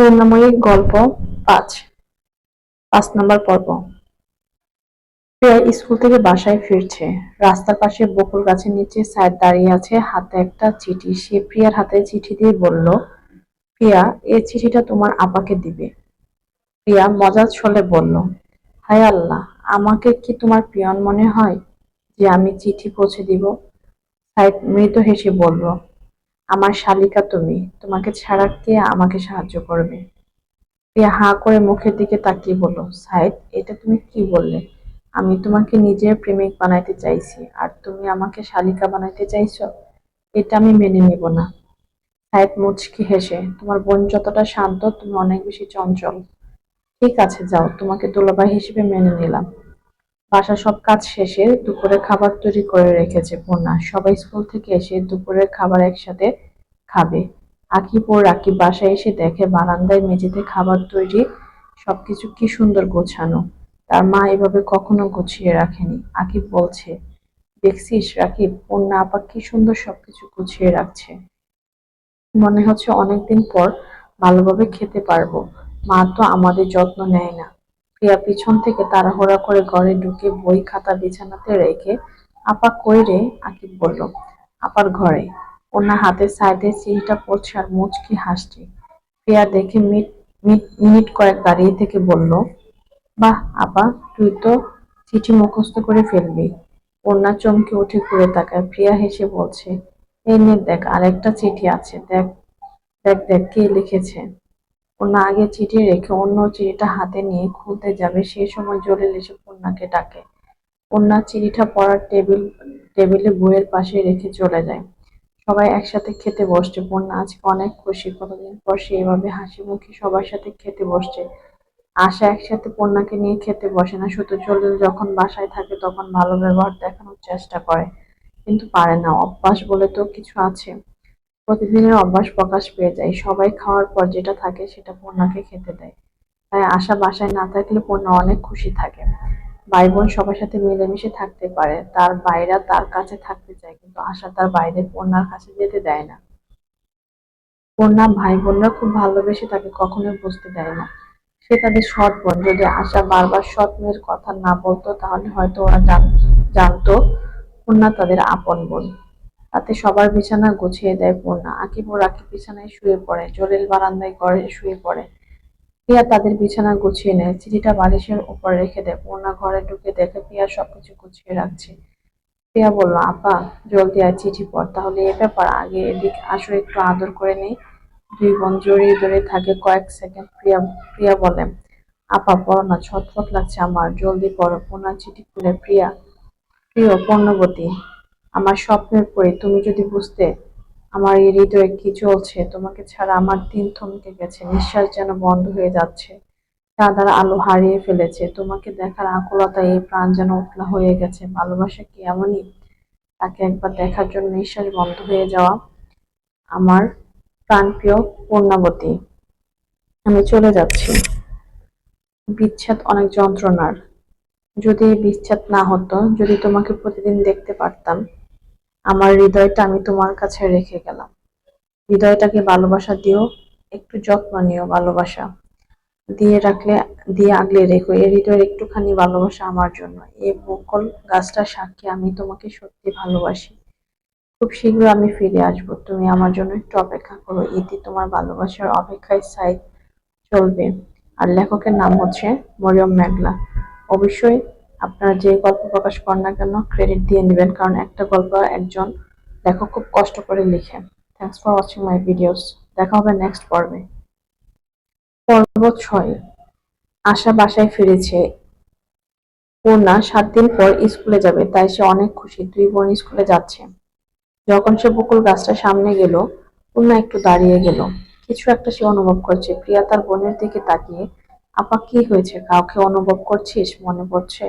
করুণাময়ী গল্প পাঁচ পাঁচ নম্বর পর্ব। প্রিয়া স্কুল থেকে বাসায় ফিরছে। রাস্তার পাশে বকুল গাছের নিচে সাইড দাঁড়িয়ে আছে, হাতে একটা চিঠি। সে প্রিয়ার হাতে চিঠি দিয়ে বলল, প্রিয়া এই চিঠিটা তোমার আপাকে দিবে। প্রিয়া মজার ছলে বলল, হায় আল্লাহ, আমাকে কি তোমার পিয়ন মনে হয় যে আমি চিঠি পৌঁছে দিব? সাইড মৃত হেসে বলল আমার শালিকা তুমি, তোমাকে ছাড়া কে আমাকে সাহায্য করবে? প্রিয়া হাঁ করে মুখের দিকে তাকিয়ে বলল সাইদ এটা তুমি কি বললে? আমি তোমাকে নিজের প্রেমিক বানাইতে চাইছি, আর তুমি আমাকে শালিকা বানাইতে চাইছো? এটা আমি মেনে নিব না। সাইদ মুচকি হেসে, তোমার বোন যতটা শান্ত, তুমি অনেক বেশি চঞ্চল। ঠিক আছে, যাও, তোমাকে দুলাভাই হিসেবে মেনে নিলাম। বাসা সব কাজ শেষে দুপুরে খাবার তৈরি করে রেখেছে পূর্ণা। সবাই স্কুল থেকে এসে দুপুরের খাবার একসাথে খাবে। আকিব রাকিব বাসায় এসে দেখে বারান্দায় মেঝেতে খাবার তৈরি, সবকিছু কি সুন্দর গোছানো। তার মা এভাবে কখনো গুছিয়ে রাখেনি। আকিব বলছে, দেখছিস রাকিব পূর্ণা আপা কি সুন্দর সবকিছু গুছিয়ে রাখছে। মনে হচ্ছে অনেকদিন পর ভালোভাবে খেতে পারব। মা তো আমাদের যত্ন নেয় না। প্রিয়া পিছন থেকে তাড়াহুড়া করে ঘরে ঢুকে বই খাতা বিছানাতে রেখে, আপা কই রে? আকিব বলল, আপার ঘরে। ওনার হাতের সাইডে চিঠিটা পড়ছে আর মুচকি হাসছে। প্রিয়া দেখে মিট মিট মিনিট কয়েক দাঁড়িয়ে থেকে বলল, বাহ, আপা, তুই তো চিঠি মুখস্থ করে ফেলবি। কন্যা চমকে উঠে ঘুরে তাকায়। প্রিয়া হেসে বলছে, এই নে, দেখ, আরেকটা চিঠি আছে, দেখ দেখ দেখ, কে লিখেছে? কন্যা আগে চিঠি রেখে অন্য চিঠিটা হাতে নিয়ে খুলতে যাবে সেই সময় জলিল এসে কন্যাকে ডাকে। কন্যা চিঠিটা পড়ার টেবিল, টেবিলে বইয়ের পাশে রেখে চলে যায়। সবাই একসাথে খেতে বসছে। বন্যা আজকে অনেক খুশি। কতদিন পর সে এভাবে হাসি মুখে সবার সাথে খেতে বসছে। আশা একসাথে পণ্যাকে নিয়ে খেতে বসে না। শুধু জলিল যখন বাসায় থাকে তখন ভালো ব্যবহার দেখানোর চেষ্টা করে। কিন্তু পারে না। অভ্যাস বলে তো কিছু আছে। প্রতিদিনের অভ্যাস প্রকাশ পেয়ে যায়। সবাই খাওয়ার পর যেটা থাকে সেটা পণ্যাকে খেতে দেয়। তাই আশা বাসায় না থাকলে পণ্যা অনেক খুশি থাকে। ভাই বোন সবার সাথে মিলেমিশে থাকতে পারে। তার বাইরা তার কাছে থাকতে চায়, কিন্তু আশা তার বাইরে পণ্যার কাছে যেতে দেয় না। পণ্যা ভাই বোনরা খুব ভালোবেসে তাকে কখনোই বুঝতে দেয় না। সে তাদের সৎ বোন। যদি আশা বারবার সৎ মেয়ের কথা না বলতো, তাহলে হয়তো ওরা জান- জানতো পূর্ণা তাদের আপন বোন। তাতে সবার বিছানা গুছিয়ে দেয় পূর্ণা আকিব ও রাকিব বিছানায় শুয়ে পড়ে। জলিল বারান্দায় ঘরে শুয়ে পড়ে। প্রিয়া তাদের বিছানা গুছিয়ে নেয়। চিঠিটা বালিশের উপর রেখে দেয়। পূর্ণা ঘরে ঢুকে দেখে প্রিয়া সবকিছু গুছিয়ে রাখছে। প্রিয়া বলল, আপা, জলদি আর চিঠি পড়। তাহলে এ ব্যাপার। আগে এদিক আসো, একটু আদর করে নেই। দুই বোন জড়িয়ে ধরে থাকে কয়েক সেকেন্ড। প্রিয়া প্রিয়া বলে, আপা, পড়ো না, ছটফট লাগছে আমার। জলদি পড়ো। পূর্ণা চিঠি খুলে, প্রিয়া, প্রিয়, পূর্ণবতী, আমার স্বপ্নের পরে, তুমি যদি বুঝতে আমার এই হৃদয়ে কি চলছে? তোমাকে ছাড়া আমার দিন থমকে গেছে। নিঃশ্বাস যেন বন্ধ হয়ে যাচ্ছে। চাঁদার আলো হারিয়ে ফেলেছে। তোমাকে দেখার আকুলতা এই প্রাণ যেন উতলা হয়ে গেছে। ভালোবাসা কি এমনই? তাকে একবার দেখার জন্য নিঃশ্বাস বন্ধ হয়ে যাওয়া আমার প্রাণপ্রিয় পূর্ণাবতী। আমি চলে যাচ্ছি। বিচ্ছেদ অনেক যন্ত্রণার। যদি বিচ্ছেদ না হতো, যদি তোমাকে প্রতিদিন দেখতে পারতাম আমার হৃদয়টা আমি তোমার কাছে রেখে গেলাম। হৃদয়টাকে ভালোবাসা দিও, একটু যত্ন নিও ভালোবাসা। দিয়ে রাখলে, দিয়ে আগলে রেখো। এর হৃদয়ের একটুখানি ভালোবাসা আমার জন্য। এই বকল গাছটা সাক্ষী, আমি তোমাকে সত্যি ভালোবাসি। খুব শীঘ্র আমি ফিরে আসব। তুমি আমার জন্য একটু অপেক্ষা করো। ইতি তোমার ভালোবাসার অপেক্ষায় সাই চলবে। আর লেখকের নাম হচ্ছে মরিয়ম মেঘলা। অবশ্যই আপনারা যে গল্প প্রকাশ করেন না কেন ক্রেডিট দিয়ে নেবেন। কারণ একটা গল্প একজন লেখক খুব কষ্ট করে লিখে। Thanks for watching my videos দেখা হবে নেক্সট পর্বে। পর্ব ছয়। আশা বাসায় ফিরেছে। পূর্ণা সাত দিন পর স্কুলে যাবে, তাই সে অনেক খুশি। দুই বোন স্কুলে যাচ্ছে। যখন সে বকুল গাছটা সামনে গেল, পূর্ণা একটু দাঁড়িয়ে গেল। কিছু একটা সে অনুভব করছে। প্রিয়া তার বোনের দিকে তাকিয়ে, আপা, কি হয়েছে? কাউকে অনুভব করছিস? মনে পড়ছে?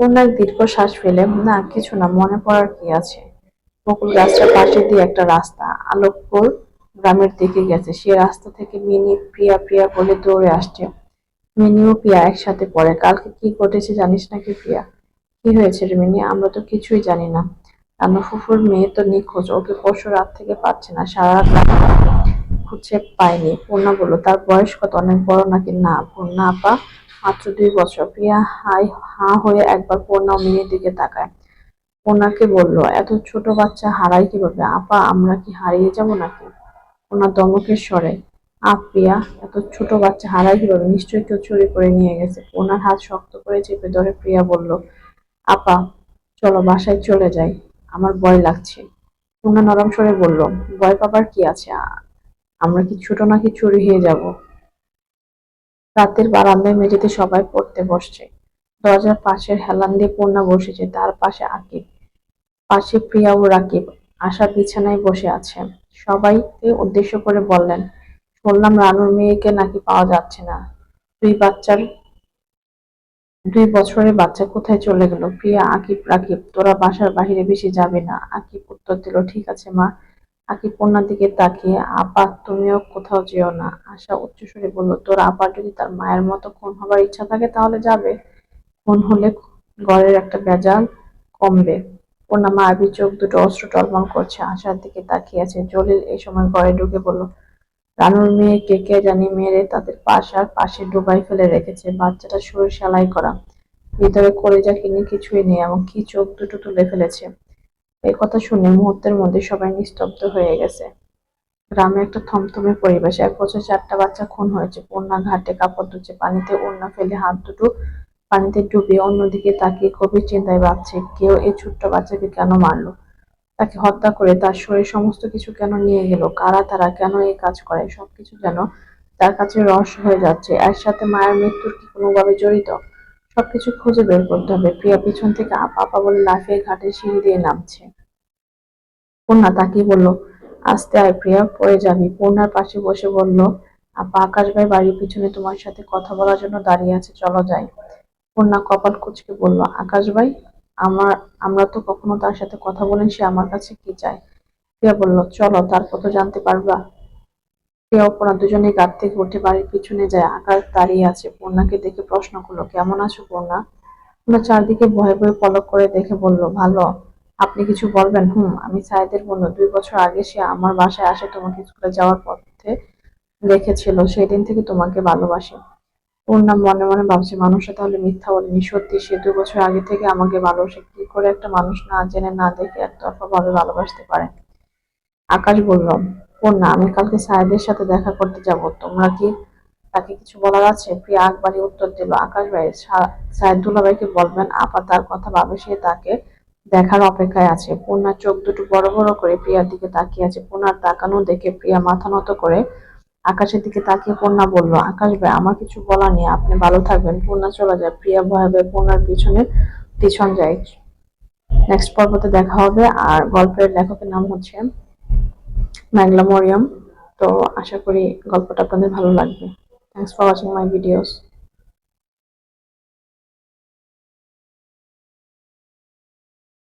এক দীর্ঘ শ্বাস ফেলে, না, কিছু না, মনে পড়ার কি আছে? বকুল গাছটার পাশে দিয়ে একটা রাস্তা আলোকপুর গ্রামের দিকে গেছে। সে রাস্তা থেকে মিনি প্রিয়া প্রিয়া বলে দৌড়ে আসছে। মিনি ও প্রিয়া একসাথে পড়ে। কালকে কি ঘটেছে জানিস নাকি প্রিয়া কি হয়েছে রে মিনি? আমরা তো কিছুই জানি না। রান্না ফুফুর মেয়ে তো নিখোঁজ। ওকে পরশু রাত থেকে পাচ্ছে না। সারা রাত খুঁজে পায়নি। পূর্ণা বলল, তার বয়স কত? অনেক বড় নাকি? না, পূর্ণা আপা মাত্র দুই বছর। প্রিয়া হাই, হা হয়ে একবার পূর্ণা মেয়ের দিকে তাকায়। পূর্ণাকে বলল, এত ছোট বাচ্চা হারাই কীভাবে? আপা, আমরা কি হারিয়ে যাব নাকি? ওনার দমকের স্বরে প্রিয়া, এত ছোট বাচ্চা হারাই কীভাবে? নিশ্চয়ই কেউ চুরি করে নিয়ে গেছে। ওনার হাত শক্ত করে চেপে ধরে প্রিয়া বলল, আপা, চলো বাসায় চলে যাই, আমার ভয় লাগছে। পূর্ণা নরম স্বরে বলল, ভয় পাবার কি আছে? আমরা কি ছোট নাকি চুরি হয়ে যাব? রাতের বারান্দায় মেঝেতে সবাই পড়তে বসছে। দরজার পাশের হেলান দিয়ে পূর্ণা বসেছে, তার পাশে আকিব। পাশে প্রিয়া ও রাকিব আশা বিছানায় বসে আছে সবাইকে উদ্দেশ্য করে বললেন, শুনলাম রানুর মেয়েকে নাকি পাওয়া যাচ্ছে না। দুই বাচ্চার, দুই বছরের বাচ্চা কোথায় চলে গেল প্রিয়া, আকিব, রাকিব, তোরা বাসার বাইরে বেশি যাবে না আকিব উত্তর দিল, ঠিক আছে মা আকিব পূর্ণার দিকে তাকিয়ে, আপা, তুমিও কোথাও যেও না। আশা উচ্চস্বরে বলল, তোর আপার যদি তার মায়ের মতো খুন হবার ইচ্ছা থাকে তাহলে যাবে। খুন হলে ঘরের একটা বেজাল কমবে। পূর্ণা মায়াবী চোখ দুটো অস্ত্র টলমল করছে, আশার দিকে তাকিয়ে আছে। জলিল এই সময় ঘরে ঢুকে বলল, রানুর মেয়ে কে কে জানি মেরে তাদের পাশার পাশে ডুবাই ফেলে রেখেছে। বাচ্চাটা শরীর সেলাই করা। ভিতরে কলেজা কিনে কিছুই নেই, এমনকি চোখ দুটো তুলে ফেলেছে। এই কথা শুনে মুহূর্তের মধ্যে সবাই নিস্তব্ধ হয়ে গেছে। গ্রামে একটা থমথমে পরিবেশ এক বছর চারটা বাচ্চা খুন হয়েছে। পূর্ণা ঘাটে কাপড় ধুচ্ছে, পানিতে ওড়না ফেলে হাত দুটো পানিতে ডুবিয়ে অন্যদিকে তাকিয়ে গভীর চিন্তায় ভাবছে কেউ এই ছোট্ট বাচ্চাকে কেন মারলো? তাকে হত্যা করে তার শরীর সমস্ত কিছু কেন নিয়ে গেল? কারা তারা কেন এই কাজ করে? সবকিছু যেন তার কাছে রহস্য হয়ে যাচ্ছে। এর সাথে মায়ের মৃত্যুর কি কোনোভাবে জড়িত? সবকিছু খুঁজে বের করতে হবে। প্রিয়া পিছন থেকে আপা আপা বলে লাফিয়ে ঘাটে সিঁড়ি দিয়ে নামছে। পূর্ণা তাকিয়ে বলল, আস্তে আয় প্রিয়া, পড়ে যাবি। পূর্ণার পাশে বসে বলল, আপা, আকাশ ভাই বাড়ির পিছনে তোমার সাথে কথা বলার জন্য দাঁড়িয়ে আছে, চলো যাই। পূর্ণা কপাল কুচকে বলল, আকাশ ভাই, আমার আমরা তো কখনো তার সাথে কথা বলেন, সে আমার কাছে কি চায়? প্রিয়া বলল, চলো, তারপর তো জানতে পারবা। প্রিয়া ও পূর্ণা দুজনেই গাড়ি থেকে উঠে বাড়ির পিছনে যায়, আকাশ দাঁড়িয়ে আছে। পূর্ণাকে দেখে প্রশ্ন করল, কেমন আছো পূর্ণা? পূর্ণা চারদিকে ভয়ে ভয়ে পলক করে দেখে বলল, ভালো। আপনি কিছু বলবেন? হুম, আমি সাইদের বন্ধু। দুই বছর আগে সে আমার বাসায় আসে তোমাকে স্কুলে যাওয়ার পথে দেখেছিল। সেই দিন থেকে তোমাকে ভালোবাসে। পূর্ণা মনে মনে ভাবছে মানুষটা তাহলে মিথ্যা বলেনি। সত্যি, সে দুই বছর আগে থেকে আমাকে ভালোবাসে। কি করে একটা মানুষ না জেনে, না দেখে একতরফা ভাবে ভালোবাসতে পারে? আকাশ বলল পূর্ণা আমি কালকে সায়েদের সাথে দেখা করতে যাব। তোমরা কি তাকে কিছু বলার আছে? প্রিয়া আকবারই উত্তর দিল, আকাশ ভাই, সা- সায়েদ দুলাভাইকে বলবেন, আপা তার কথা ভাবে, সে তাকে দেখার অপেক্ষায় আছে। পূর্ণার চোখ দুটো বড় বড় করে প্রিয়ার দিকে তাকিয়ে আছে। পূর্ণার তাকানো দেখে প্রিয়া মাথা নত করে আকাশের দিকে তাকিয়ে পূর্ণা বলল, আকাশ ভাই, আমার কিছু বলা নেই, আপনি ভালো থাকবেন। পূর্ণা চলে যায়। প্রিয়া ভয়ে ভয়ে পূর্ণার পিছনে পিছন যায়। নেক্সট পর্বতে দেখা হবে, আর গল্পের লেখকের নাম হচ্ছে মেঘলা মরিয়ম তো আশা করি গল্পটা আপনাদের ভালো লাগবে। Thanks for watching my videos